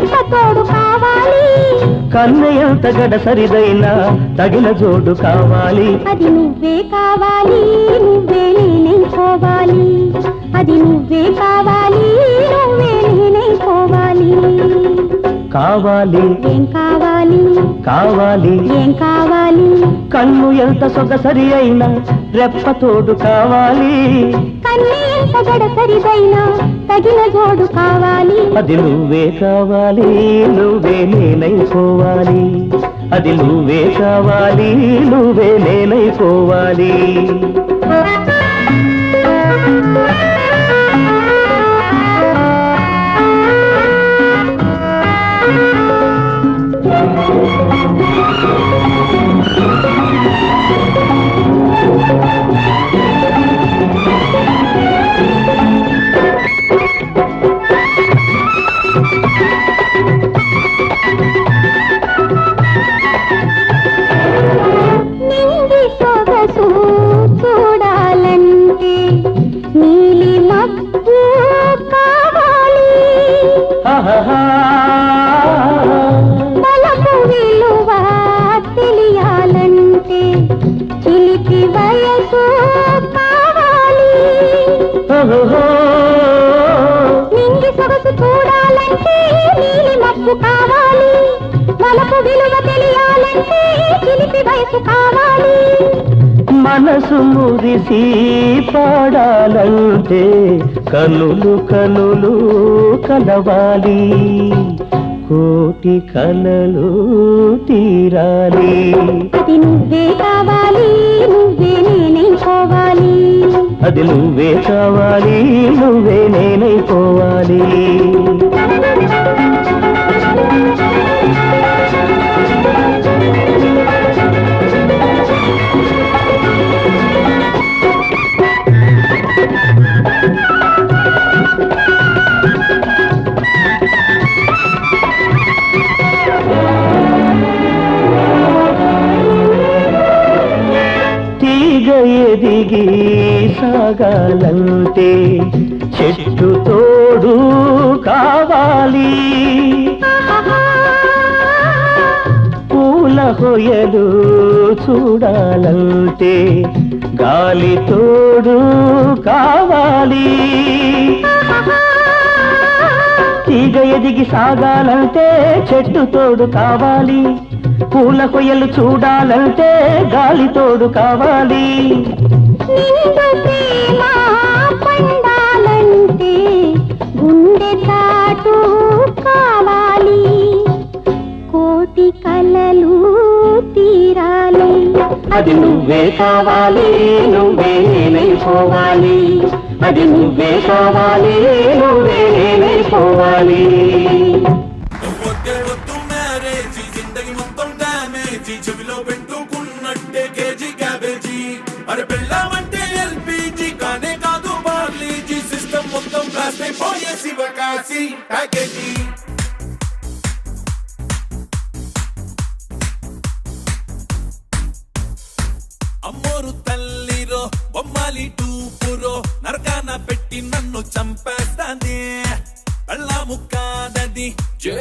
చెప్పతోడు కావాలి. కన్ను ఎంత గడసరిదైనా తగిన జోడు కావాలి. అది నువ్వే కావాలి. కావాలి? ఏం కావాలి? కావాలి. ఏం కావాలి? కన్ను ఎంత సొగసరి అయినా రెప్పతోడు కావాలి. కన్నీ ఎంత గడసరిదైనా తగిన జోడు కావాలి. అది నువ్వే కావాలి నువ్వే నేనైపోవాలి. అది నువ్వే కావాలి నువ్వే నేనైపోవాలి. Thank you. సొగసు చూడాలంటే నీలి మబ్బు కావాలి. బలపు విలువ తెలియాలంటే చిలిపి వయసు కావాలి. మనసు మురిసి పాడాలంటే కనులు కనులు కలవాలి. కోటి కలలు తీరాలి. అది నువ్వే కావాలి నువ్వే నేనైపోవాలి అది నువ్వే కావాలి నువ్వే నేనైపోవాలి తీగ ఎదిగి సాగాలంటే చెట్టు తోడు కావాలి. పూల హొయలు చూడాలంటే గాలి తోడు కావాలి. తీగ ఎదిగి సాగాలంటే చెట్టు తోడు కావాలి. పూల కొయ్యలు చూడాలంటే గాలి తోడు కావాలి. అది నువ్వే కావాలి నువ్వే నేనైపోవాలి అది నువ్వే కావాలి నువ్వే నేనైపోవాలి వద్దే వద్దు చెవిలో పెట్టుకున్నట్టే కేజీ క్యాబేజీ అరే పెళ్ళామంటే ఎల్పీజీ కానే కాదు బార్లీజీ సిస్టమ్ మొత్తం శివకాశి ప్యాకేజీ అమ్మోరు తల్లిరో బొమ్మాలి టూపురో నరకాన పెట్టి నన్ను చంపేస్తానే. అల్లా కాదది